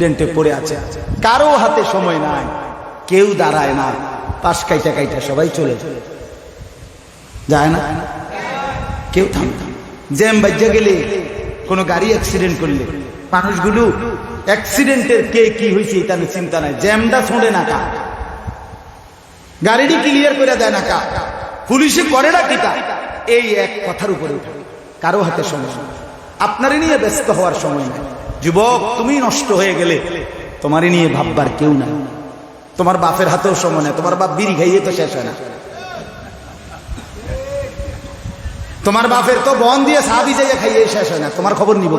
অ্যাক্সিডেন্টে পড়ে আছে। কারও হাতে সময় নাই, কেউ দাঁড়ায় না পাশ কাইটা কাইটা সবাই চলে যায়। না? কেউ থাম জ্যাম বাজ্যা গেলে কোনো গাড়ি অ্যাক্সিডেন্ট করলে। মানুষগুলো অ্যাক্সিডেন্টের কে কি হয়েছে এটা চিন্তা নাই। জ্যামটা ছোঁড়ে না কা গাড়িটি ক্লিয়ার করে দেয় না কা পুলিশে করে না কিতা এই এক কথার উপরে কারও হাতে সময়। আপনারই নিয়ে ব্যস্ত হওয়ার সময় নাই। যুবক, তুমি নষ্ট হয়ে গেলে। তোমারই নিয়ে ভাববার কেউ নাই। তোমার বাপের হাতেও সময় নেই। তোমার বাপ বিড়ি খাইয়ে তো শেষ হয় না। তোমার বাপের তো বন দিয়ে সাদি যাইয়া খাইয়ে শেষ হয় না। তোমার খবর নিব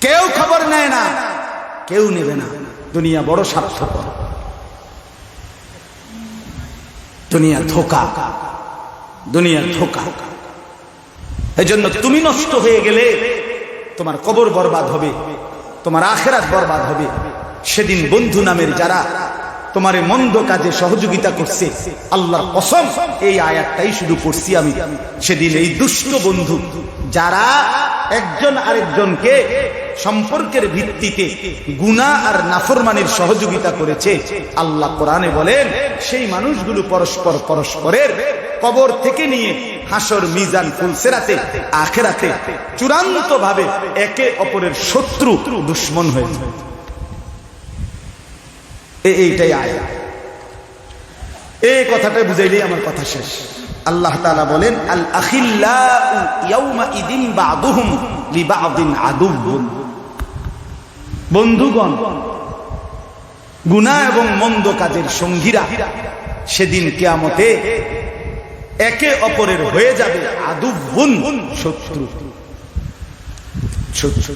কেউ খবর নেয় না। কেউ নেবে না। দুনিয়া বড় স্বার্থপর। দুনিয়া ধোকা। দুনিয়া ধোকা। এই জন্য তুমি নষ্ট হয়ে গেলে তোমার কবর বরবাদ হবে, তোমার আখেরাত বরবাদ হবে। সেদিন বন্ধু নামের যারা তোমার মন্দ কাজে সহযোগিতা করছে, আল্লাহর কসম, এই আয়াতটাই শুধু করছি আমি। সেদিন এই দুষ্ট বন্ধু, যারা একজন আরেকজনকে সম্পর্কের ভিত্তিতে গুনাহ আর নাফরমানির সহযোগিতা করেছে, আল্লাহ কোরআনে বলেন, সেই মানুষগুলো পরস্পর পরস্পরের কবর থেকে নিয়ে হাসর মিজান ফুলসেরাতে, আখেরাতে চূড়ান্ত ভাবে একে অপরের শত্রু দুশ্মন হয়ে এইটাই আয় এই কথাটা বুঝাইলেই আমার কথা শেষ। আল্লাহ বলেন আল বন্ধুগণ, গুনাহ এবং মন্দ কাজের সঙ্গীরা সেদিন কিয়ামতে একে অপরের হয়ে যাবে আদুবুন শত্রু। শত্রু।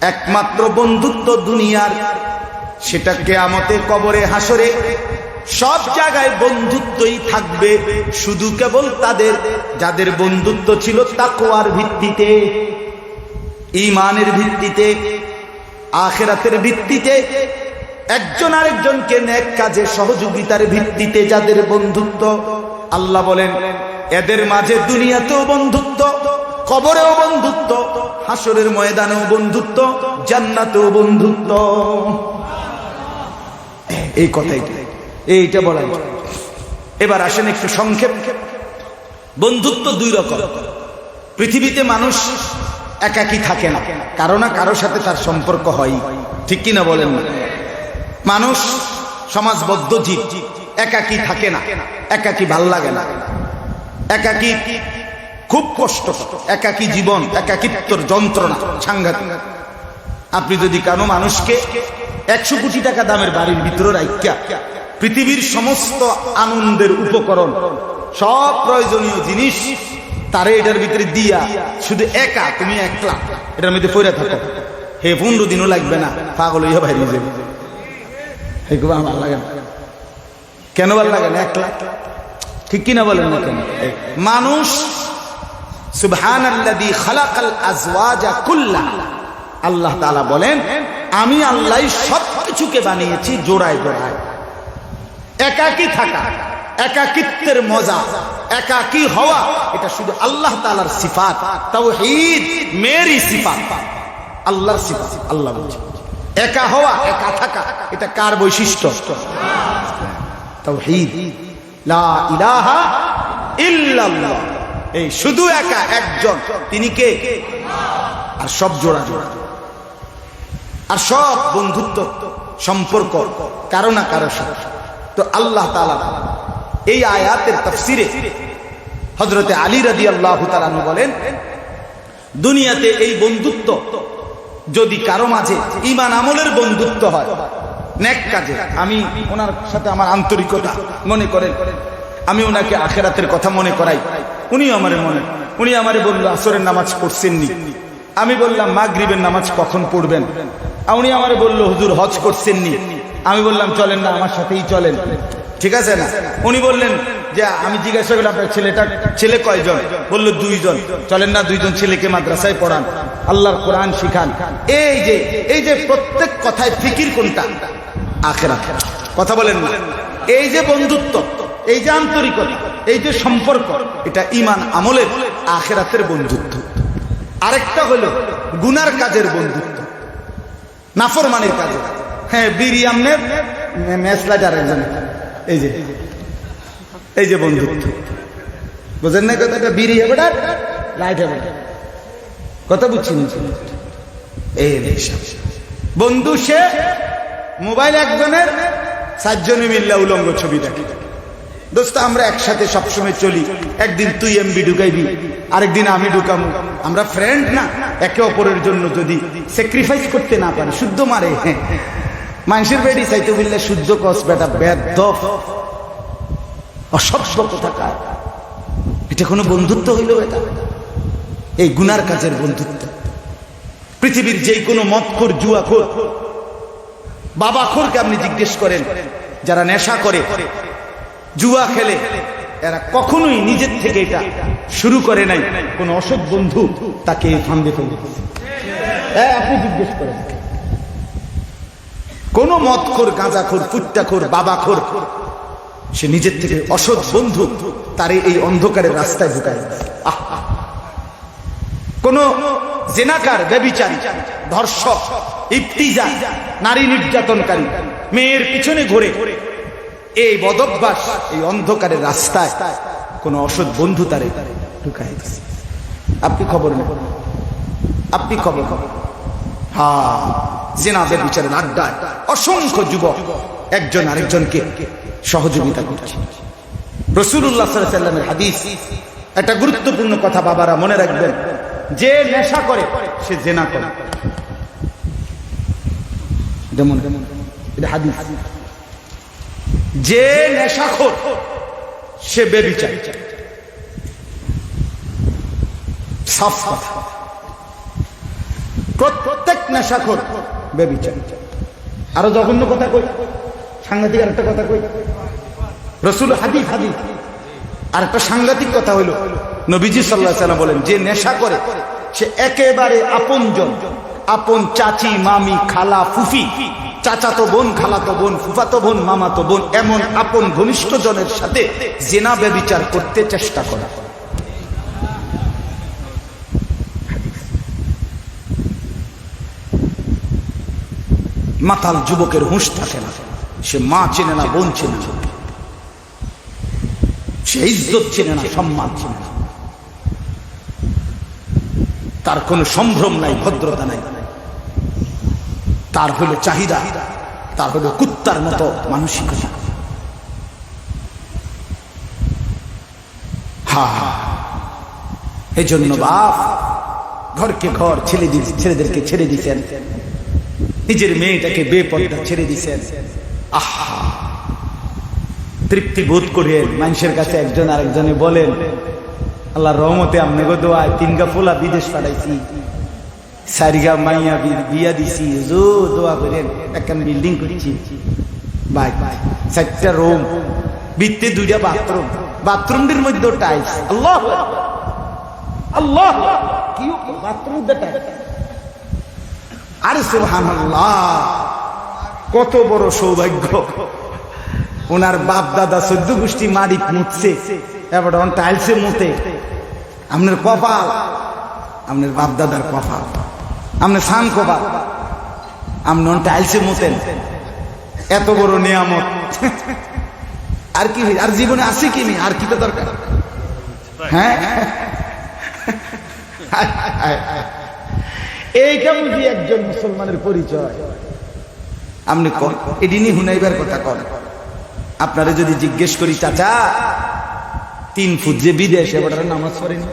একমাত্র বন্ধুত্ব দুনিয়ার, সেটা কেয়ামতে কবরে হাসরে সব জায়গায় বন্ধুত্বই থাকবে, শুধু কেবল তাদের, যাদের বন্ধুত্ব ছিল তাকোয়ার ভিত্তিতে ইমানের ভিত্তিতে, আখেরাতের ভিত্তিতে একজন আরেকজনকে নেক কাজে সহযোগিতার ভিত্তিতে যাদের বন্ধুত্ব, আল্লাহ বলেন, এদের মাঝে দুনিয়াতেও বন্ধুত্ব, কবরেও বন্ধুত্ব হাসরের ময়দানেও বন্ধুত্ব, জান্নাতেও বন্ধুত্ব। এই কথাই এইটা বলা। এবার আসেন একটু সংক্ষেপ। বন্ধুত্ব দুই রকম। পৃথিবীতে মানুষ একাকি থাকে না, কারও না কারোর সাথে তার সম্পর্ক হয়। ঠিক কিনা বলেন? না মানুষ সমাজবদ্ধ জীব একাকি থাকে না, একাকি ভালো লাগে না। একাকি খুব কষ্ট, একাকি জীবন, একাকিত্বর যন্ত্রণা, সাংঘাতিক। আপনি যদি কানো মানুষকে একশো কোটি টাকা দামের বাড়ির ভিতরে রাখা পৃথিবীর সমস্ত আনন্দের উপকরণ, সব প্রয়োজনীয় জিনিস তারে এটার ভিতরে দিয়া, শুধু একা, তুমি একলা, এটার মধ্যে পড়ে থাকো। হে পনেরো দিনও লাগবে না, পাগল হইয়া বাইরে যাবে এগুলো আমার লাগে না। কেন ভালো লাগে না? একলা। ঠিক কিনা বলেন না কেন? মানুষ সুবহান আল্লাহ তাআলা বলেন, আমি আল্লাহ সব কিছুকে বানিয়েছি জোড়ায় জোড়ায়। একাকি থাকা, একাকিত্বের মজা, একাকি হওয়া, এটা শুধু আল্লাহ তাআলার সিফাত, তাওহীদ মেরি সিফাত। আল্লাহর সিফাত, আল্লাহ বলছে একা হওয়া, একা থাকা, এটা কার বৈশিষ্ট্য? এই শুধু একা একজন, তিনি কে? আর সব জোড়া জোড়া। আর সব বন্ধুত্ব, সম্পর্ক, কারও না কারও সাথে। তো আল্লাহ এই আয়াতের তাফসিরে হযরতে আলী রাদিয়াল্লাহু তাআলা বলেন, দুনিয়াতে এই বন্ধুত্ব যদি কারও মাঝে ইমান আমলের বন্ধুত্ব হয় কাজে, আমি ওনার সাথে আমার আন্তরিকতা মনে করেন। আমি ওনাকে আখেরাতের কথা মনে করাই। উনি আমার মনে, উনি আমারে বলল, আসরের নামাজ পড়ছেননি। আমি বললাম, মাগরিবের নামাজ কখন পড়বেন? উনি আমারে বলল, হুজুর, হজ করছেননি। আমি বললাম, চলেন না, আমার সাথেই চলেন। ঠিক আছে না? উনি বললেন যে আমি জিজ্ঞাসা করলাম আপনার ছেলেটা ছেলে কয়জন বলল দুইজন চলেন না দুইজন ছেলেকে মাদ্রাসায় পড়ান আল্লাহর কোরআন শিখান এই যে এই যে প্রত্যেক কথায় ফিকির কোনটা আখেরা কথা বলেন না এই যে বন্ধুত্ব এই যে আন্তরিকতা এই যে সম্পর্ক এটা ইমান আমলের আখেরাতের বন্ধুত্ব আরেকটা হলো গুনার কাজের বন্ধুত্ব নাফরমানের কাজে হ্যাঁ ম্যাচলাইট আর একজন এই যে এই যে বন্ধুত্ব বুঝেন না কথাটা? বিড়ি হবে লাইট হবে। কথা বুঝছি না এই। বন্ধু সে মোবাইল একজনের সাতজনে মিল্লা উলঙ্গ ছবি দেখে। দোস্ত, আমরা একসাথে সবসময় চলি। একদিন তুই এমবি ঢুকাইবি, আরেকদিন আমি ঢুকামু। আমরা ফ্রেন্ড না, একে অপরের জন্য যদি স্যাক্রিফাইস করতে না পারি। শুদ্ধ মারে। হ্যাঁ মানুষের বেডি চাইতে বললে শুদ্ধ কস বেটা বেদ অসভ্য কোথাকার এটা কোনো বন্ধুত্ব হইল এটা। এই গুনার কাজের বন্ধুত্ব। পৃথিবীর যে কোনো মদখোর জুয়াখোর, বাবাখোরকে আপনি জিজ্ঞেস করেন, যারা নেশা করে, জুয়া খেলে, এরা কখনোই নিজের থেকে এটা শুরু করে নাই। কোন অসৎ বন্ধু তাকে ফান্দে ফেলে হ্যাঁ আপনি জিজ্ঞেস করেন। কোন মদখোর গাঁজাখোর পুট্টাখোর বাবাখোর সে নিজের থেকে অসৎ বন্ধু তারে এই অন্ধকারের রাস্তায় ঢুকায় আহ। কোন জেনাকার, ব্যবিচারী, ধর্ষক ইফতিজা নারী নির্যাতনকারী মেয়ের পিছনে ঘুরে এই বদভ্যাস, এই অন্ধকারের রাস্তায় কোন অসৎ বন্ধু তারে দিছে আপনি খবর নেন। আপনি খবর হ্যাঁ জেনা, ব্যবিচারের আড্ডায় অসংখ্য যুবক একজন আরেকজনকে সহযোগিতা করছে। রসুল্লাহ হাদিস একটা গুরুত্বপূর্ণ কথা বাবারা মনে রাখবেন। যে নেশা করে, সে জেনা করে। যেমন এটা হাদিস। যে নেশাখোর সে বেবিচার। সাফ কথা। প্রত্যেক নেশাখোর বেবিচার। আরও জঘন্য কথা কই? সাংঘাতিক আরেকটা কথা কই? রসুল হাদিস হাদিস আর একটা সাংঘাতিক কথা হইল, নবীজি সাল্লাহ সাল্লাম বলেন, যে নেশা করে, সে একেবারে আপনজন। আপন চাচি, মামি, খালা, ফুফি। চাচাতো বোন খালাতো বোন ফুফাতো বোন মামাতো বোন, এমন আপন ঘনিষ্ঠ জনের সাথে জেনা ব্যবিচার করতে চেষ্টা করা। মাতাল যুবকের হুঁশ থাকে না। সে মা চেনে না, বোন চেনে না। সে ইজ্জত চেনে না, সম্মান চেনে না। তার কোনো সম্ভ্রম নাই, ভদ্রতা নাই। তার হলো চাহিদা, তার হলো কুত্তার মতো মানসিকতা। হা এই জন্য বাপ, ঘরকে ঘর ছেলে দি- ছেলেদেরকে ছেড়ে দিছেন নিজের মেয়েটাকে বেপর্দা ছেড়ে দিছেন আহা। তৃপ্তি বোধ করে মানুষের কাছে একজন আরেকজনে বলেন আল্লাহ রহমতে আমনে গো দোয়া তিনগা ফুলা বিদেশ পাঠাইছি সারিগা মাইয়া বিয়া দিছি। জো দোয়া করেন একখান বিল্ডিং করেছি বাই বাই চারটা রুম, ভিত্তে দুইটা বাথরুম। বাথরুমটির মধ্যে টাইলস আল্লাহ আল্লাহ কি বাথরুম টাইলস আরে সুবহানাল্লাহ, কত বড় সৌভাগ্য। ওনার বাপ দাদা চোদ্দ গোষ্ঠী মারি মুছছে এবার টাইলসে মুতে আপনার কপাল। আপনার বাপ দাদার কপাল। আপনার সান কপাল। আপনি টাইলসে মুতেন এত বড় নিয়ামত। আর কি, আর জীবনে আছে কি নেই? আর কি তো দরকার? হ্যাঁ? এইটা বুঝি একজন মুসলমানের পরিচয়? আপনি কন? এদিনই হুনাইবার কথা কন। আপনারা যদি জিজ্ঞেস করি, চাচা, তিন ফুট যে বিদেশ এবার নামাজ পড়েনি।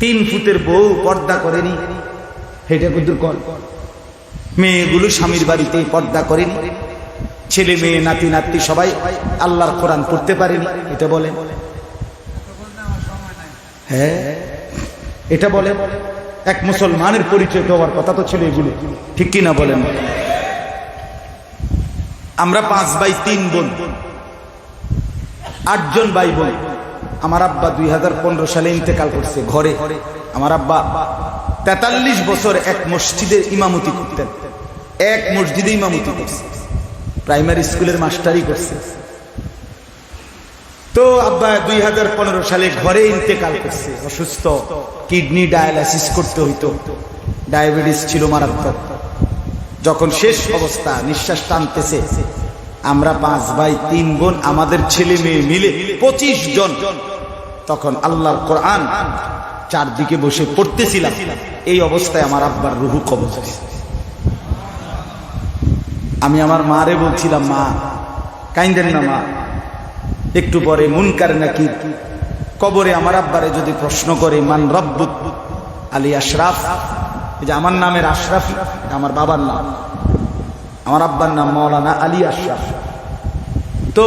তিন ফুটের বউ পর্দা করেনি। সেটা কিন্তু কন মেয়েগুলো স্বামীর বাড়িতে পর্দা করেনি। ছেলে, মেয়ে, নাতি নাতি সবাই আল্লাহর কোরআন পড়তে পারেনি। এটা বলে। হ্যাঁ এটা বলে। এক মুসলমানের পরিচয় দেওয়ার কথা তো ছিল এগুলো ঠিক কিনা বলেন? আমরা পাঁচ ভাই তিন বোন। আটজন ভাই বোন। আমার আব্বা দুই হাজার পনেরো সালে ইন্তেকাল করছে ঘরে। আমার আব্বা তেতাল্লিশ বছর এক মসজিদের ইমামতি করতেন। এক মসজিদে ইমামতি করছে। প্রাইমারি স্কুলের মাস্টারই করছে। তো আব্বা দুই হাজার পনেরো সালে ঘরে ইন্তেকাল করছে। অসুস্থ, কিডনি ডায়ালাইসিস করতে হইতো। ডায়াবেটিস ছিল মারাত্মক। যখন শেষ অবস্থা নিঃশ্বাস টানতেছে, আমরা পাঁচ ভাই, তিন বোন, আমাদের ছেলে মেয়ে মিলে পঁচিশ জন। তখন আল্লাহর কোরআন চারদিকে বসে পড়তেছিলাম। এই অবস্থায় আমার আব্বার রুহু কবজ আমি আমার মারে বলছিলাম, মা, কাইন্দেন না, মা। একটু পরে মুনকার নাকি কবরে আমার আব্বারে যদি প্রশ্ন করে, মান রব্বুত আলী আশরাফ? যে আমার নামের আশরাফ আমার বাবার নাম। আমার আব্বার নাম মৌলানা আলী আশরাফ। তো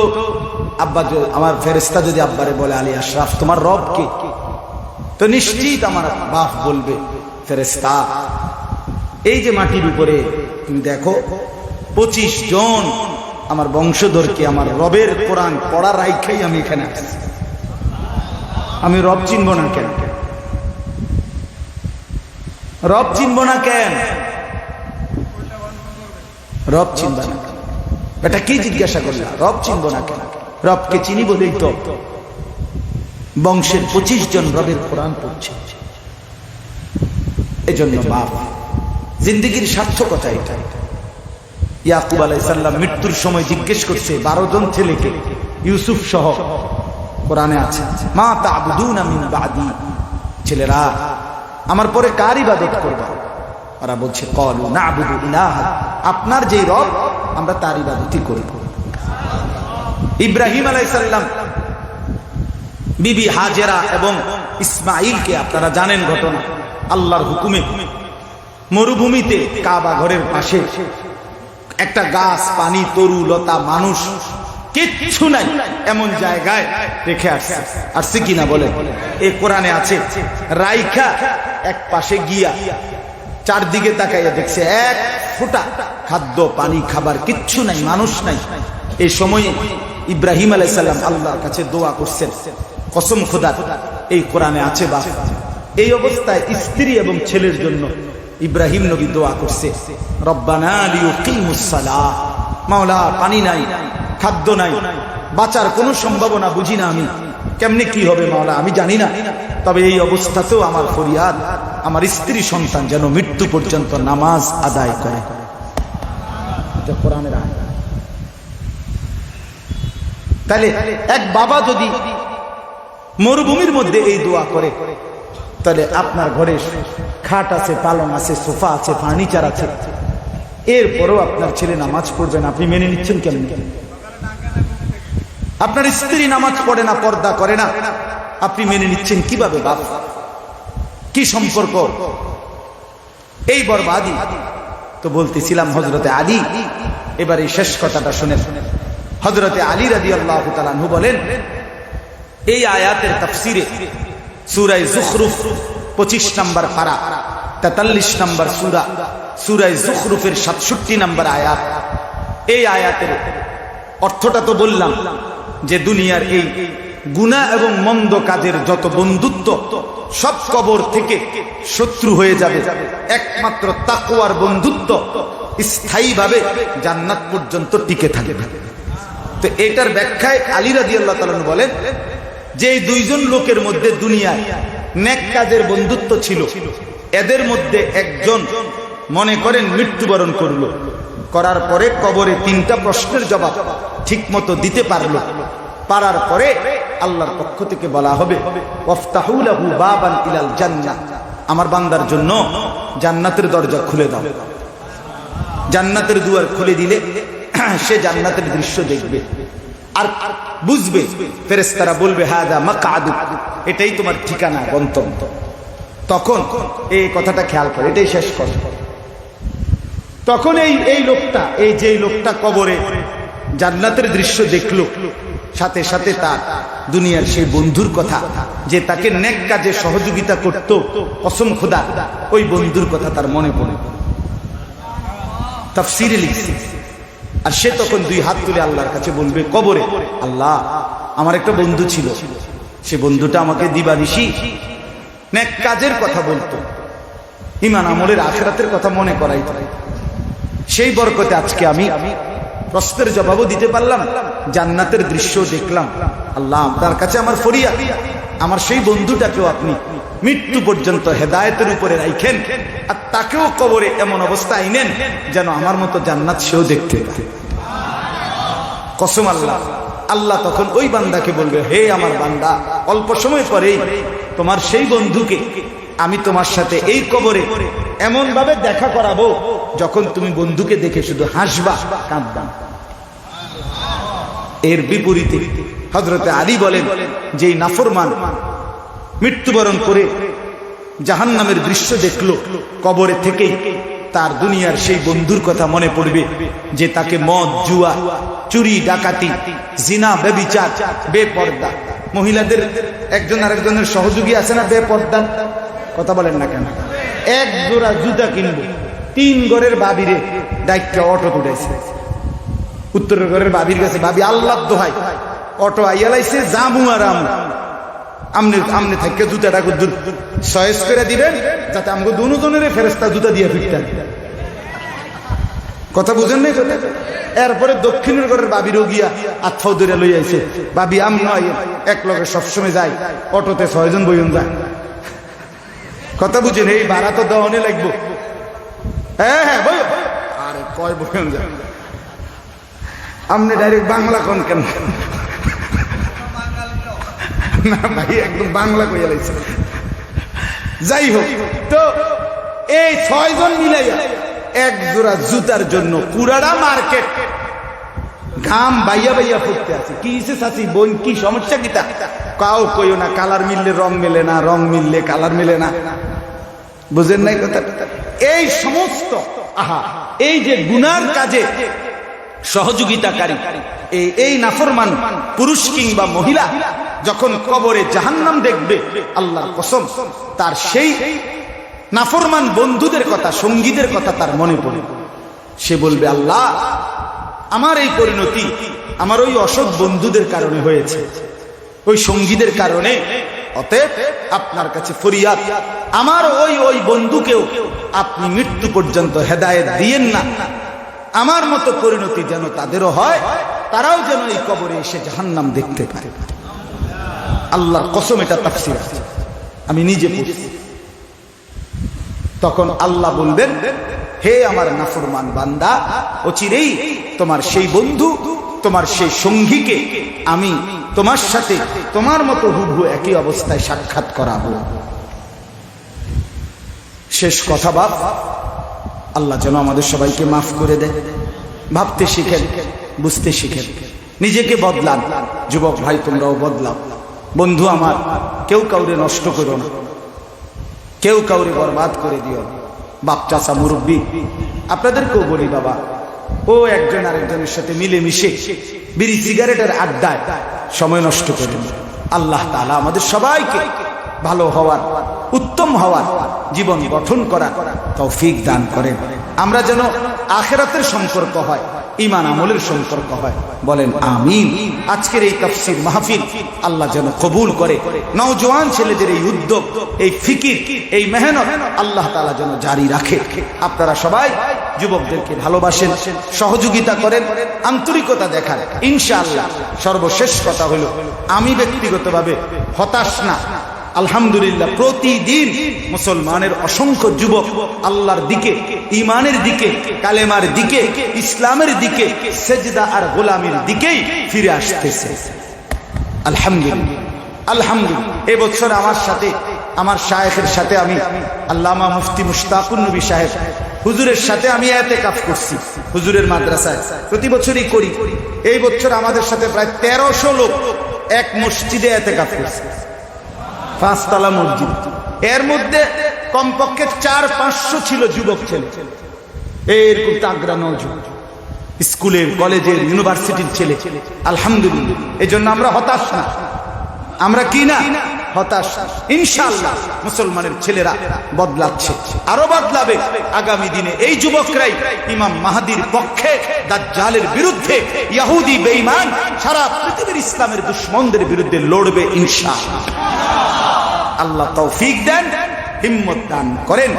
আব্বা আমার ফেরেস্তা যদি আব্বারে বলে আলী আশরাফ, তোমার রব কে? তো নিশ্চিত আমার বাপ বলবে ফেরেস্তা এই যে মাটির উপরে তুমি দেখো, পঁচিশ জন আমার বংশধরকে আমার রবের কোরআন পড়া রাইখাই আমি এখানে আমি রব চিনব না কেন? রব চিনব না কেন? রব চিনব না এটা কি জিজ্ঞাসা করলা? রব চিনব না কেন? রবকে চিনি বলেই তো বংশের পঁচিশ জন রবের কোরআন পড়ছে। এজন্য বাপ, জিন্দিগির সার্থকতা এটা। ইয়াকুব আলাইসাল্লাম মৃত্যুর সময় জিজ্ঞেস করছে, বারো জন ছেলেকে, ইউসুফ সহ কোরআনে আছে, মা তাবুদুন আমি বাদি? ছেলেরা আমার পরে কার ইবাদত করবা? ওরা বলছে, কলু না আবুদু ইলাহ। আপনার যেই রব, আমরা তার ইবাদতই করব ইব্রাহিম আলাইসাল্লাম বিবি হাজেরা এবং ইসমাইলকে আপনারা জানেন ঘটনা। আল্লাহর হুকুমে মরুভূমিতে কাবা ঘরের পাশে একটা গাছ, পানি, তরু, লতা, মানুষ কিচ্ছু নাই, এমন জায়গায় রেখে আসছে। আসছে কিনা বলে এ কোরআনে আছে, রাইখা এক পাশে গিয়া চারদিকে তাকাইয়া দেখছে, এক ফোঁটা খাদ্য, পানি, খাবার, কিচ্ছু নাই, মানুষ নাই। এই সময়ে ইব্রাহিম আলাইসাল্লাম আল্লাহর কাছে দোয়া করছেন, কসম খোদা, এই কোরআনে আছে বা এই অবস্থায় স্ত্রী এবং ছেলের জন্য ইব্রাহিম নবী দোয়া করছে মাওলা, পানি নাই, খাদ্য নাই, বাঁচার কোনো সম্ভাবনা বুঝি না আমি। কেমনে কি হবে মাওলা, আমি জানি না। তবে এই অবস্থাতেও আমার ফরিয়াদ, আমার স্ত্রী সন্তান যেন মৃত্যু পর্যন্ত নামাজ আদায় করে। তাহলে এক বাবা যদি মরুভূমির মধ্যে এই দোয়া করে, তাহলে আপনার ঘরে খাট আছে, পালং আছে, সোফা আছে, ফার্নিচার আছে। এরপরও আপনার ছেলে নামাজ পড়বেন আপনি মেনে নিচ্ছেন কেমন? আপনার স্ত্রী নামাজ পড়ে না, পর্দা করে না। আপনি মেনে নিচ্ছেন কীভাবে, বাপ? কি সম্পর্ক? এই বরবাদি। তো বলতেছিলাম হজরতে আলী, এবার এই শেষ কথাটা শুনে হজরতে আলী রাদি আল্লাহ তালু বলেন, এই আয়াতের তাফসিরে সুরাই জুখরুফ পঁচিশ নম্বর পারা, তেতাল্লিশ নম্বর সুরা সুরাই জুখরুফের সাতষট্টি নম্বর আয়াত। এই আয়াতের অর্থটা তো বললাম। যে দুনিয়ার এই গুণা এবং মন্দ কাজের যত বন্ধুত্ব, সব কবর থেকে শত্রু হয়ে যাবে। একমাত্র তাকুয়ার বন্ধুত্ব স্থায়ীভাবে জান্নাত পর্যন্ত টিকে থাকবে। তো এটার ব্যাখ্যায় আলী রাজি আল্লাহ তালন বলেন, যে দুইজন লোকের মধ্যে দুনিয়ায় নেক কাজের বন্ধুত্ব ছিল, এদের মধ্যে একজন মনে করেন মৃত্যুবরণ করল। করার পরে কবরে তিনটা প্রশ্নের জবাব ঠিক মতো দিতে পারল। পারার পরে আল্লাহর পক্ষ থেকে বলা হবে আমার বান্দার জন্য জান্নাতের দরজা খুলে দাও। জান্নাতের দুয়ার খুলে দিলে সে জান্নাতের দৃশ্য দেখবে। আর বুঝবে ফেরেস্তারা বলবে হ্যাঁ দা মাকাদু এটাই তোমার ঠিকানা, গন্তব্য। তখন এই কথাটা খেয়াল করে, এটাই শেষ কথা। তখন এই এই লোকটা, এই যে লোকটা কবরে জান্নাতের দৃশ্য দেখল, সাথে সাথে তার দুনিয়ার সেই বন্ধুর কথা, যে তাকে নেক কাজে সহযোগিতা করত অসম খোদা, ওই বন্ধুর কথা তার মনে পড়ে। তাফসিরে লিখছে, আর সে তখন দুই হাত তুলে আল্লাহর কাছে বলবে, কবরে, আল্লাহ, আমার একটা বন্ধু ছিল, সে বন্ধুটা আমাকে দিবানিশি নেক কাজের কথা বলতো ইমান আমলের আখরাতের কথা মনে করাইতো। সেই বরকতে আজকে আমি প্রশ্নের জবাবও দিতে পারলাম, জান্নাতের দৃশ্য দেখলাম। আল্লাহ আপনার কাছে আমার ফরিয়া আমার সেই বন্ধুটাকেও আপনি মৃত্যু পর্যন্ত হেদায়েতের উপরে রাইখেন আর তাকেও কবরে এমন অবস্থা আইনেন যেন আমার মতো জান্নাত সেও দেখতে পায়। কসম আল্লাহ আল্লাহ তখন ওই বান্দাকে বলবে, হে আমার বান্দা, অল্প সময় পরেই তোমার সেই বন্ধুকে আমি তোমার সাথে এই কবরে এমন ভাবে দেখা করাবো যখন তুমি বন্ধুকে দেখে শুধু হাসবা, কাঁদবা। এর বিপরীতে হজরতে আলী বলেন যে নাফরমান মৃত্যুবরণ করে জাহান নামের দৃশ্য দেখল, কবরে থেকেই তার দুনিয়ার সেই বন্ধুর কথা মনে পড়বে, যে তাকে মদ, জুয়া, চুরি, ডাকাতি, জিনা বেবিচার বেপর্দা, মহিলাদের একজন আরেকজনের সহযোগী আছে না বেপর্দা? কথা বলেন না কেন? এক জোড়া জুতা কিনবে। তিন গড়ের বাবিরে দায়িত্ব অটো তুলেছে। উত্তরের ঘরের বাবির কাছে, বাবি, আল্লাহ দোহাই। অটো আইয়া লাইছে, জামু আর আমু। আমনে আমনে থেকে জুতাটা দূর, সয়েস করে দিবেন, যাতে আমাকে দুজনের ফেরেস্তা জুতা দিয়ে ফিরতেন। কথা বুঝেন নাই কথা? এরপরে দক্ষিণের ঘরের বাবিরও গিয়া আত্মাও দূরে লই আইছে, বাবি, আম নয়, এক লগে সবসময় যায় অটোতে ছয়জন বইজন যায় কথা বুঝেন, এই ভাড়া তো দহনে লাগবো। হ্যাঁ হ্যাঁ আপনি ডাইরেক্ট বাংলা কন কেন? না ভাই, একদম বাংলা কইয়া লাইছে। যাই হোক, তো এই ছয়জন মিলাইয়া এক জোড়া জুতার জন্য পুরাটা মার্কেট। ঘাম বাইয়া বাইয়া ফুটতে আছে। কি হিসে চাচি বোন কি সমস্যা কিতা? কাও কইও না, কালার মিললে রং মেলে না, রং মিললে কালার মেলে না। বুঝেন নাই কথা এই সমস্ত, আহা, এই যে গুনার কাজে সহযোগিতাকারী, এই এই নাফরমান, পুরুষ কিংবা মহিলা, যখন কবরে জাহান্নাম দেখবে, আল্লাহর কসম, তার সেই নাফরমান বন্ধুদের কথা, সঙ্গীদের কথা তার মনে পড়ে। সে বলবে, আল্লাহ, আমার এই পরিণতি আমার ওই অসৎ বন্ধুদের কারণে হয়েছে। ওই সঙ্গীদের কারণে অতএব আপনার কাছে ফরিয়াদ। আমার ওই ওই বন্ধুকেও আপনি মৃত্যু পর্যন্ত হেদায়েত দিয়েন না। আমার মতো পরিণতি যেন তাদেরও হয়, তারাও যেন এই কবরে এসে জাহান্নাম দেখতে পারে আল্লাহর কসম এটা তাফসির আছে। আমি নিজে পড়ছি। তখন আল্লাহ বলবেন, হে আমার নাফরমান বান্দা, অচিরেই তোমার সেই বন্ধু, তোমার সেই সঙ্গীকে আমি তোমার সাথে তোমার মতো হুবহু একই অবস্থায় সাক্ষাৎ করাবো। শেষ কথা, বাপ। আল্লাহ যেন আমাদের সবাইকে মাফ করে দেয় ভাবতে শিখেন, বুঝতে শিখেন। নিজেকে বদলান। যুবক ভাই, তোমরাও বদলাও। বন্ধু আমার, কেউ কাউরে নষ্ট করো না। কেউ কাউরে বরবাদ করে দিও বাপ, চাচা, মুরব্বী, আপনাদেরকেও বলি, বাবা, ও একজন আরেকজনের সাথে মিলে মিশে বিড়ি সিগারেটের আড্ডায় সময় নষ্ট করেন আল্লাহ তাআলা আমাদের সবাইকে ভালো হওয়ার, উত্তম হওয়ার জীবন গঠন করার তৌফিক দান করেন। আমরা যেন আখেরাতের সম্পর্ক হয় ইমান আমলের সম্পর্ক হয়। বলেন আমিন। আজকের এই তফসির মাহফিল আল্লাহ যেন কবুল করে। নওজোয়ান ছেলেদের এই উদ্যোগ, এই ফিকির, এই মেহনত আল্লাহ তালা যেন জারি রাখে। আপনারা সবাই যুবকদেরকে ভালোবাসেন, সহযোগিতা করেন, আন্তরিকতা দেখান। ইনশাআল্লাহ, সর্বশেষ কথা হলো, আমি ব্যক্তিগতভাবে হতাশ না। আলহামদুলিল্লাহ, প্রতিদিন মুসলমানের অসংখ্য যুবক আল্লাহর দিকে ইমানের দিকে, কালেমার দিকে, ইসলামের দিকে, সেজদা আর গোলামের দিকেই ফিরে আসতেছে। আলহামদুলিল্লাহ আলহামদুলিল্লাহ। এবছর আমার সাথে, আমার শায়েখের সাথে আমি আল্লামা মুফতি মুশতাকুর নবী সাহেব হুজুরের সাথে আমি এতে কাজ করছি, হুজুরের মাদ্রাসায়। প্রতি বছরই করি। এই বছর আমাদের সাথে প্রায় তেরোশো লোক এক মসজিদে এতে কাজ করছে। পাঁচতলা মসজিদ। এর মধ্যে কমপক্ষে চার পাঁচশো ছিল যুবক ছেলে। এরকম তাগরা নজর। স্কুলের, কলেজের, ইউনিভার্সিটির ছেলে। আলহামদুলিল্লাহ। এই জন্য আমরা হতাশ না। আমরা কি না? হতাশ ইনশাল্লাহ মুসলমানের ছেলেরা বদলাচ্ছে, আরও বদলাবে। আগামী দিনে এই যুবকরাই ইমাম মাহাদির পক্ষে দাজ্জালের বিরুদ্ধে ইয়াহুদি বেঈমান সারা পৃথিবীর ইসলামের দুশ্মনদের বিরুদ্ধে লড়বে, ইনশাআল্লাহ। আল্লাহ তৌফিক দেন, হিম্মত দান করেন।